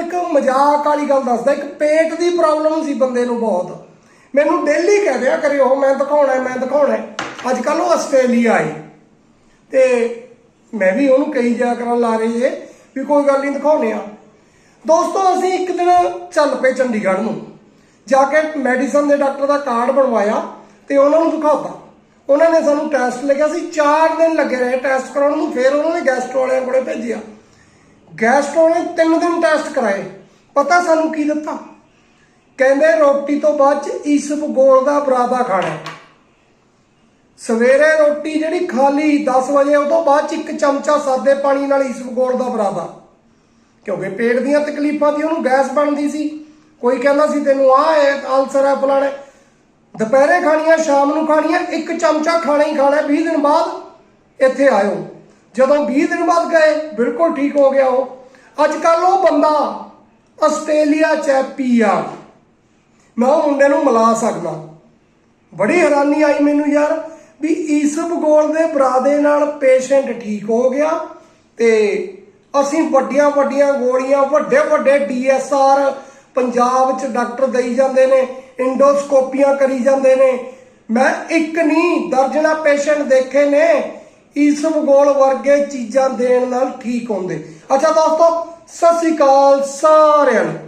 ਤੁਹਾਨੂੰ ਇੱਕ ਮਜ਼ਾਕ ਵਾਲੀ ਗੱਲ ਦੱਸਦਾ, ਇੱਕ ਪੇਟ ਦੀ ਪ੍ਰੋਬਲਮ ਸੀ ਬੰਦੇ ਨੂੰ ਬਹੁਤ। ਮੈਨੂੰ ਡੇਲੀ ਕਹਿ ਦਿਆ ਕਰੇ ਉਹ ਮੈਂ ਦਿਖਾਉਣਾ ਮੈਂ ਦਿਖਾਉਣਾ ਅੱਜ ਕੱਲ ਉਹ ਆਸਟ੍ਰੇਲੀਆ ਆਏ। ਤੇ ਮੈਂ ਵੀ ਉਹਨੂੰ ਕਹੀ ਜਾ ਕਰਨ ਲਾ ਰਹੀ ਏ ਵੀ ਕੋਈ ਗੱਲ ਨਹੀਂ ਦਿਖਾਉਣੇ ਆ ਦੋਸਤੋ, ਅਸੀਂ ਇੱਕ ਦਿਨ ਚੱਲ ਪਏ ਚੰਡੀਗੜ੍ਹ ਨੂੰ। ਜਾ ਕੇ ਮੈਡੀਸਨ ਦੇ ਡਾਕਟਰ ਦਾ ਕਾਰਡ ਬਣਵਾਇਆ ਤੇ ਉਹਨਾਂ ਨੂੰ ਦਿਖਾਤਾ। ਉਹਨਾਂ ਨੇ ਸਾਨੂੰ ਟੈਸਟ ਲੱਗਿਆ ਸੀ 4 ਦਿਨ ਲੱਗੇ ਰਹੇ ਟੈਸਟ ਕਰਾਉਣ ਨੂੰ, ਫਿਰ ਉਹਨਾਂ ਨੇ ਗੈਸਟਰੋ ਵਾਲਿਆਂ ਕੋਲੇ ਭੇਜਿਆ। ਗੈਸਟਰੋ ਨੇ ਤਿੰਨ ਦਿਨ ਟੈਸਟ ਕਰਾਏ। ਪਤਾ ਸਾਨੂੰ ਕੀ ਦਿੱਤਾ? ਕਹਿੰਦੇ, ਰੋਟੀ ਤੋਂ ਬਾਅਦ ਚ ਇਸਬਗੋਲ ਦਾ ਬਰਾਦਾ ਖਾਣਾ ਸਵੇਰੇ ਰੋਟੀ ਜਿਹੜੀ ਖਾਲੀ 10 ਵਜੇ, ਉਹ ਤੋਂ ਬਾਅਦ ਚ ਇੱਕ ਚਮਚਾ ਸਾਦੇ ਪਾਣੀ ਨਾਲ ਇਸਬਗੋਲ ਦਾ ਬਰਾਦਾ। ਕਿਉਂਕਿ ਪੇਟ ਦੀਆਂ ਤਕਲੀਫਾਂ ਦੀ ਉਹਨੂੰ ਗੈਸ ਬਣਦੀ ਸੀ। ਕੋਈ ਕਹਿੰਦਾ ਸੀ, ਤੈਨੂੰ ਆਹ ਹੈ ਅਲਸਰ ਹੈ ਫਲਾਣੇ। ਦੁਪਹਿਰੇ ਖਾਣੀਆਂ, ਸ਼ਾਮ ਨੂੰ ਖਾਣੀਆਂ, ਇੱਕ ਚਮਚਾ ਖਾਣਾ ਹੀ ਖਾਣਾ 20 ਦਿਨ ਬਾਅਦ ਇੱਥੇ ਆਇਓ। ਜਦੋਂ 20 ਦਿਨ ਬਾਅਦ ਗਏ, ਬਿਲਕੁਲ ਠੀਕ ਹੋ ਗਿਆ ਉਹ। ਅੱਜ ਕੱਲ ਉਹ ਬੰਦਾ ਆਸਟ੍ਰੇਲੀਆ ਚ ਹੈ ਮੈਂ ਉਹ ਮੁੰਡੇ ਨੂੰ ਮਿਲਾ ਸਕਦਾ। ਬੜੀ ਹੈਰਾਨੀ ਆਈ ਮੈਨੂੰ ਯਾਰ ਵੀ ਇਸ ਭੂਗੋਲ ਦੇ ਬਰਾਦੇ ਨਾਲ ਪੇਸ਼ੈਂਟ ਠੀਕ ਹੋ ਗਿਆ ਤੇ ਅਸੀਂ ਵੱਡੀਆਂ ਵੱਡੀਆਂ ਗੋਲੀਆਂ ਵੱਡੇ ਵੱਡੇ ਡੀਐਸਆਰ ਪੰਜਾਬ 'ਚ ਡਾਕਟਰ ਦੇਈ ਜਾਂਦੇ ਨੇ ਇੰਡੋਸਕੋਪੀਆਂ ਕਰੀ ਜਾਂਦੇ ਨੇ। ਮੈਂ ਇੱਕ ਨਹੀਂ, ਦਰਜਨਾ ਪੇਸ਼ੈਂਟ ਦੇਖੇ ਨੇ। ਇਸ ਗੋਲ ਵਰਗੇ ਚੀਜ਼ਾਂ ਦੇਣ ਨਾਲ ਠੀਕ ਹੁੰਦੇ। ਅੱਛਾ ਦੋਸਤੋ, ਸਤਿ ਸ਼੍ਰੀ ਅਕਾਲ ਸਾਰਿਆਂ ਨੂੰ।